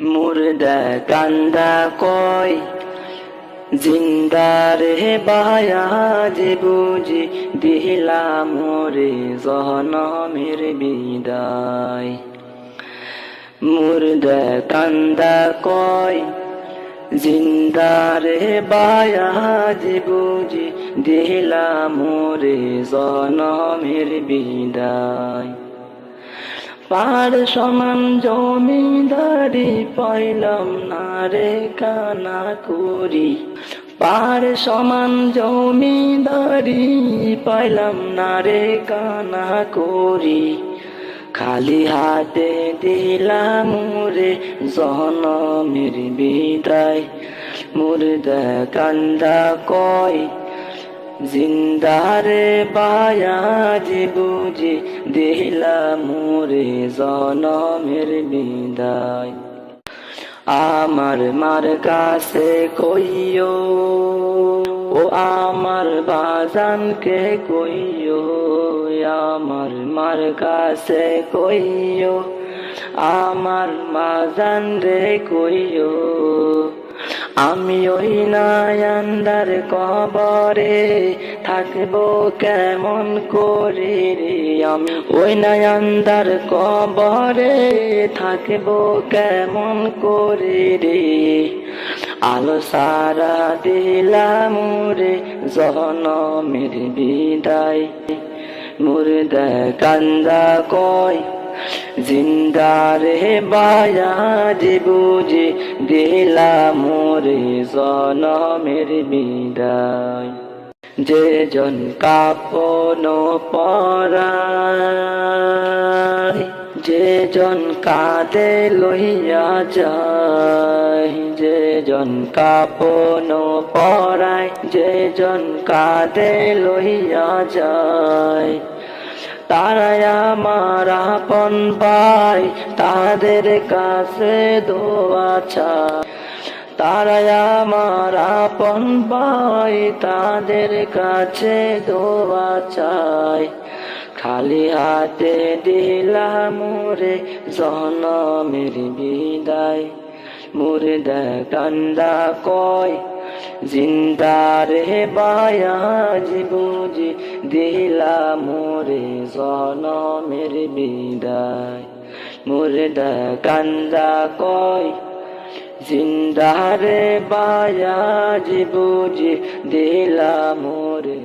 মুর্দা কান্দা কয় জিন্দার হে বায়া যে বুঝি দিলাম মোরে জহনমের বিদায়। মুর্দা কান্দা কয় জিন্দার হে বায়া যে বুঝি দিলাম মোরে জনমের বিদায়। পার সমান জমিদারি পাইলাম না রে কানা করি। পার সমান জমিদারি পাইলাম না রে কানা করি। খালি হাতে দিলাম রে জনমের বিদায়। মুর্দা কান্দা কয় জিন্দারে বায়াজ বুঝি দিলা মোরে জনমের বিদায়। আমার মার কাছে কইও, ও আমার বাজানকে কইও, আমার মার কাছে কইও, আমার মাজান রে কইও। আমি ওই নায়ান্দার কবরে থাকব কেমন করে রে? আমি ওই নায়ান্দার কবরে থাকব কেমন করে রে? আলো সারা দিলাম রে জনমের বিদায়। মুর্দা কান্দা কয় জিন্দারে বায়াজ বুঝে দিলা মোরে জনমের বিদায়। যে জন কাপন পরায়, যে জন কাঁদে লইয়া যায়, যে জন কাপন পরায়, যে জন কাঁদে লইয়া যায়। তারাই আমার আপন ভাই তাদের কাছে দোয়া চায়। তারাই আমার আপন ভাই তাদের কাছে দোয়া চায়। খালি হাতে দিলাম রে জনমের বিদায়। মুর্দা কান্দা কয়, জিন্দার হে বায়াজ বুঝি দিলা মোরে জনমের বিদায়। মুর্দা কান্দা কয় জিন্দারে বায়াজ বুঝি দিলা মোরে